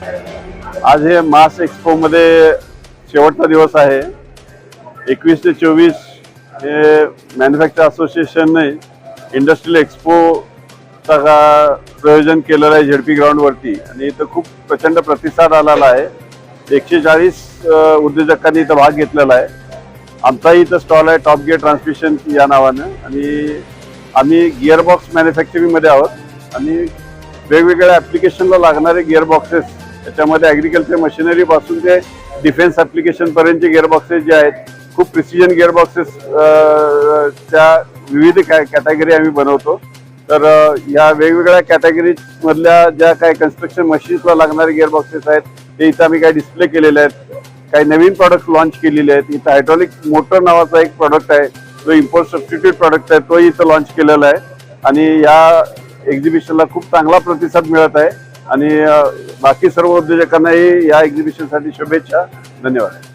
आज हे मास एक्सपोमध्ये शेवटचा दिवस आहे. एकवीस ते चोवीस हे मॅन्युफॅक्चर असोसिएशनने इंडस्ट्रियल एक्सपोचा का प्रयोजन केलेलं आहे झेडपी ग्राउंडवरती आणि इथं खूप प्रचंड प्रतिसाद आलेला आहे. एकशे चाळीस उद्योजकांनी इथं भाग घेतलेला आहे. आमचाही इथं स्टॉल आहे टॉप गिअर ट्रान्समिशन या नावानं. आणि आम्ही गिअरबॉक्स मॅन्युफॅक्चरिंगमध्ये आहोत. आणि वेगवेगळ्या ॲप्लिकेशनला लागणारे गिअरबॉक्सेस त्याच्यामध्ये ॲग्रिकल्चर मशिनरीपासून ते डिफेन्स ॲप्लिकेशनपर्यंतचे गिअरबॉक्सेस जे आहेत खूप प्रिसिजन गिअरबॉक्सेस त्या विविध कॅ कॅटेगरी आम्ही बनवतो. तर या वेगवेगळ्या कॅटेगरीजमधल्या ज्या काही कन्स्ट्रक्शन मशीन्सला लागणारे गिअरबॉक्सेस आहेत ते इथं आम्ही काही डिस्प्ले केलेले आहेत. काही नवीन प्रॉडक्ट लॉन्च केलेले आहेत. इथं हायड्रॉलिक मोटर नावाचा एक प्रॉडक्ट आहे जो इम्पोर्ट सबस्टिट्यूट प्रॉडक्ट आहे तोही इथं लॉन्च केलेला आहे. आणि या एक्झिबिशनला खूप चांगला प्रतिसाद मिळत आहे. आणि बाकी सर्व उद्योजकांनाही या एक्झिबिशनसाठी शुभेच्छा. धन्यवाद.